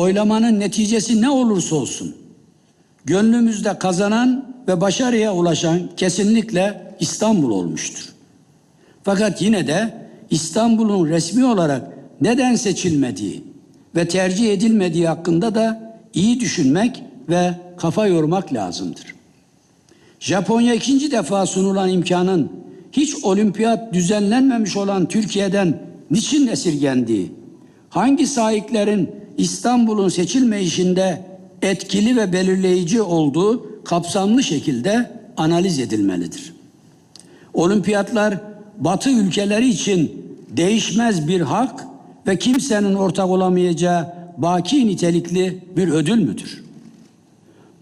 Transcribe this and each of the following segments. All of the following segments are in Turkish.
oylamanın neticesi ne olursa olsun gönlümüzde kazanan ve başarıya ulaşan kesinlikle İstanbul olmuştur. Fakat yine de İstanbul'un resmi olarak neden seçilmediği ve tercih edilmediği hakkında da iyi düşünmek ve kafa yormak lazımdır. Japonya ikinci defa sunulan imkanın hiç olimpiyat düzenlenmemiş olan Türkiye'den niçin esirgendiği, hangi sahiplerin İstanbul'un seçilmeyişinde etkili ve belirleyici olduğu kapsamlı şekilde analiz edilmelidir. Olimpiyatlar Batı ülkeleri için değişmez bir hak ve kimsenin ortak olamayacağı baki nitelikli bir ödül müdür?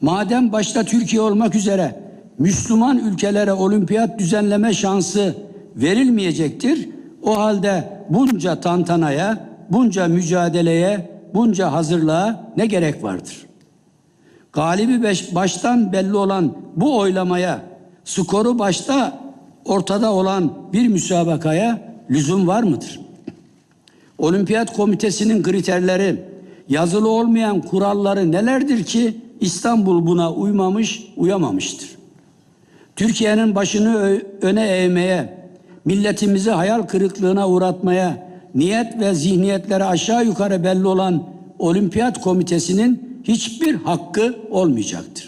Madem başta Türkiye olmak üzere Müslüman ülkelere olimpiyat düzenleme şansı verilmeyecektir. O halde bunca tantanaya, bunca mücadeleye, bunca hazırlığa ne gerek vardır? Galibi beş, baştan belli olan bu oylamaya, skoru başta ortada olan bir müsabakaya lüzum var mıdır? Olimpiyat Komitesi'nin kriterleri, yazılı olmayan kuralları nelerdir ki İstanbul buna uymamış, uyamamıştır? Türkiye'nin başını öne eğmeye, milletimizi hayal kırıklığına uğratmaya, niyet ve zihniyetleri aşağı yukarı belli olan Olimpiyat Komitesi'nin hiçbir hakkı olmayacaktır.